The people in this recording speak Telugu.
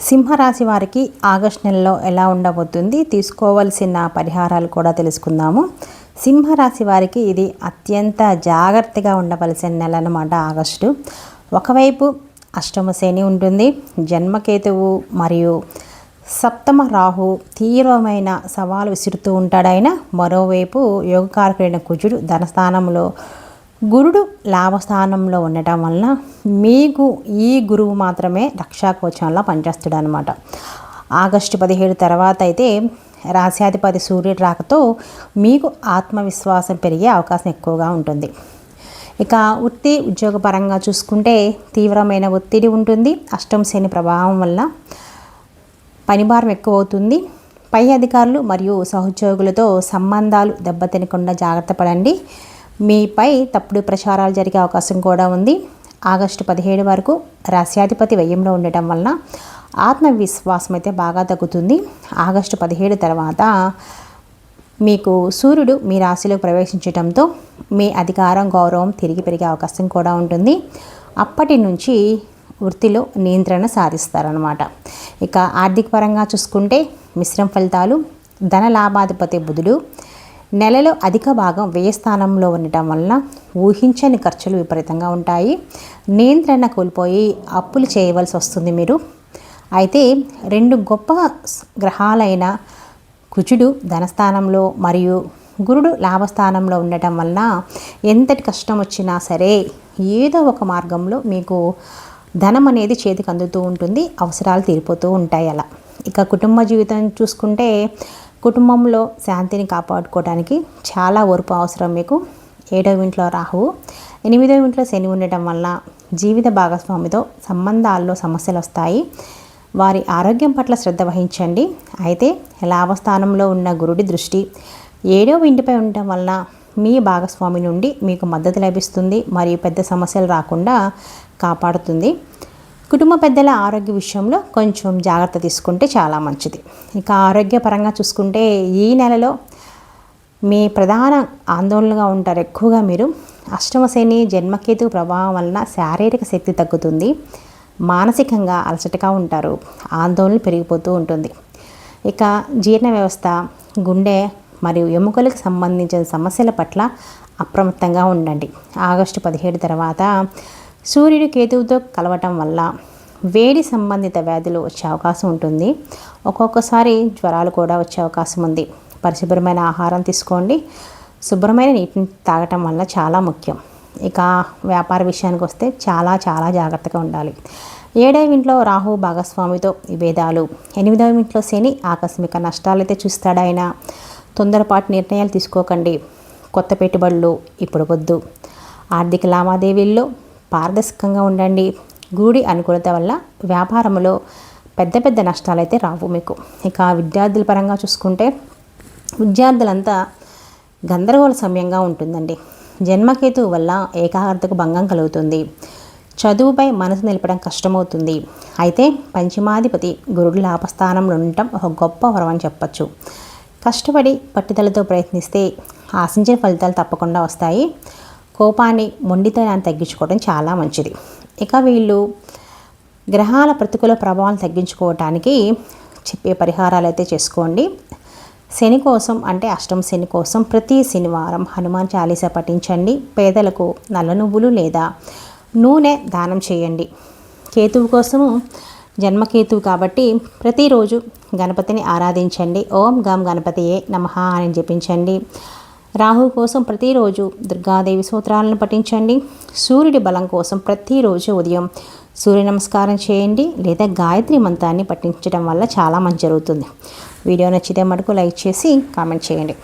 సింహరాశి వారికి ఆగస్ట్ నెలలో ఎలా ఉండబోతుంది? తీసుకోవాల్సిన పరిహారాలు కూడా తెలుసుకుందాము. సింహరాశి వారికి ఇది అత్యంత జాగ్రత్తగా ఉండవలసిన నెల అనమాట ఆగస్టు. ఒకవైపు అష్టమ శని ఉంటుంది. జన్మకేతువు మరియు సప్తమ రాహు తీవ్రమైన సవాలు విసురుతూ ఉంటాడు. ఆయన మరోవైపు యోగకారకుడైన కుజుడు ధనస్థానంలో గురుడు లాభస్థానంలో ఉండటం వలన మీకు ఈ గురువు మాత్రమే రక్షాకోచంలో పనిచేస్తాడు అనమాట ఆగస్టు పదిహేడు తర్వాత అయితే రాశ్యాధిపతి సూర్యుడు రాకతో మీకు ఆత్మవిశ్వాసం పెరిగే అవకాశం ఎక్కువగా ఉంటుంది. ఇక వృత్తి ఉద్యోగపరంగా చూసుకుంటే తీవ్రమైన ఒత్తిడి ఉంటుంది. అష్టం శని ప్రభావం వల్ల పనిభారం ఎక్కువ అవుతుంది పై అధికారులు మరియు సహోద్యోగులతో సంబంధాలు దెబ్బతినకుండా జాగ్రత్త పడండి. మీపై తప్పుడు ప్రచారాలు జరిగే అవకాశం కూడా ఉంది. ఆగస్టు పదిహేడు వరకు రాశ్యాధిపతి వ్యయంలో ఉండటం వలన ఆత్మవిశ్వాసం అయితే బాగా తగ్గుతుంది. ఆగస్టు పదిహేడు తర్వాత మీకు సూర్యుడు మీ రాశిలో ప్రవేశించడంతో మీ అధికారం గౌరవం తిరిగి పెరిగే అవకాశం కూడా ఉంటుంది. అప్పటి నుంచి వృత్తిలో నియంత్రణ సాధిస్తారనమాట ఇక ఆర్థిక పరంగా చూసుకుంటే మిశ్రమ ఫలితాలు ధన లాభాధిపతి బుధుడు నెలలో అధిక భాగం వ్యయ స్థానంలో ఉండటం వలన ఊహించని ఖర్చులు విపరీతంగా ఉంటాయి. నియంత్రణ కోల్పోయి అప్పులు చేయవలసి వస్తుంది మీరు. అయితే రెండు గొప్ప గ్రహాలైన కుజుడు ధనస్థానంలో మరియు గురుడు లాభస్థానంలో ఉండటం వలన ఎంతటి కష్టం వచ్చినా సరే ఏదో ఒక మార్గంలో మీకు ధనం అనేది చేతికి అందుతూ ఉంటుంది అవసరాలు తీరిపోతూ ఉంటాయి అలా. ఇక కుటుంబ జీవితం చూసుకుంటే కుటుంబంలో శాంతిని కాపాడుకోవడానికి చాలా ఓర్పు అవసరం మీకు. ఏడవ ఇంట్లో రాహువు. ఎనిమిదవ ఇంట్లో శని ఉండటం వల్ల జీవిత భాగస్వామితో సంబంధాల్లో సమస్యలు వస్తాయి. వారి ఆరోగ్యం పట్ల శ్రద్ధ వహించండి. అయితే లాభస్థానంలో ఉన్న గురుడి దృష్టి ఏడవ ఇంటిపై ఉండటం వలన మీ భాగస్వామి నుండి మీకు మద్దతు లభిస్తుంది. మరియు పెద్ద సమస్యలు రాకుండా కాపాడుతుంది. కుటుంబ పెద్దల ఆరోగ్య విషయంలో కొంచెం జాగ్రత్త తీసుకుంటే చాలా మంచిది. ఇక ఆరోగ్యపరంగా చూసుకుంటే ఈ నెలలో మీ ప్రధాన ఆందోళనగా ఉంటారు ఎక్కువగా మీరు. అష్టమశని జన్మకేతు ప్రభావం వలన శారీరక శక్తి తగ్గుతుంది. మానసికంగా అలసటగా ఉంటారు. ఆందోళన పెరిగిపోతూ ఉంటుంది. ఇక జీర్ణ వ్యవస్థ గుండె మరియు ఎముకలకు సంబంధించిన సమస్యల పట్ల అప్రమత్తంగా ఉండండి. ఆగస్టు పదిహేడు తర్వాత సూర్యుడు కేతువుతో కలవటం వల్ల వేడి సంబంధిత వ్యాధులు వచ్చే అవకాశం ఉంటుంది. ఒక్కొక్కసారి జ్వరాలు కూడా వచ్చే అవకాశం ఉంది. పరిశుభ్రమైన ఆహారం తీసుకోండి. శుభ్రమైన నీటిని తాగటం వల్ల చాలా ముఖ్యం. ఇక వ్యాపార విషయానికి వస్తే చాలా చాలా జాగ్రత్తగా ఉండాలి. ఏడవ ఇంట్లో రాహు భాగస్వామితో విభేదాలు. ఎనిమిదవ ఇంట్లో శని ఆకస్మిక నష్టాలైతే చూస్తాడు తొందరపాటు నిర్ణయాలు తీసుకోకండి. కొత్త పెట్టుబడులు ఇప్పుడు వద్దు. ఆర్థిక లావాదేవీల్లో పారదర్శకంగా ఉండండి. గూడి అనుకూలత వల్ల వ్యాపారంలో పెద్ద పెద్ద నష్టాలు అయితే రావు మీకు. ఇక విద్యార్థుల పరంగా చూసుకుంటే విద్యార్థులంతా గందరగోళ సమయంగా ఉంటుందండి. జన్మకేతు వల్ల ఏకాగ్రతకు భంగం కలుగుతుంది. చదువుపై మనసు నిలపడం కష్టమవుతుంది. అయితే పంచమాధిపతి గురుడు లాభస్థానంలో ఉండటం ఒక గొప్ప వరం అని చెప్పచ్చు. కష్టపడి పట్టుదలతో ప్రయత్నిస్తే ఆశించిన ఫలితాలు తప్పకుండా వస్తాయి. కోపాన్ని మొండితనాన్ని తగ్గించుకోవడం చాలా మంచిది. ఇక వీళ్ళు గ్రహాల ప్రతికూల ప్రభావాలను తగ్గించుకోవటానికి చెప్పే పరిహారాలు అయితే చేసుకోండి. శని కోసం అంటే అష్టమ శని కోసం ప్రతి శనివారం హనుమాన్ చాలీసా పఠించండి. పేదలకు నల్ల నువ్వులు లేదా నూనె దానం చేయండి. కేతువు కోసము జన్మకేతువు కాబట్టి ప్రతిరోజు గణపతిని ఆరాధించండి. ఓం గం గణపతియే నమ అని జపించండి. రాహు కోసం ప్రతిరోజు దుర్గాదేవి సూత్రాలను పఠించండి. సూర్యుడి బలం కోసం ప్రతిరోజు ఉదయం సూర్య నమస్కారం చేయండి లేదా గాయత్రి మంత్రాన్ని పఠించడం వల్ల చాలా మంచి జరుగుతుంది. వీడియో నచ్చితే మటుకు లైక్ చేసి కామెంట్ చేయండి.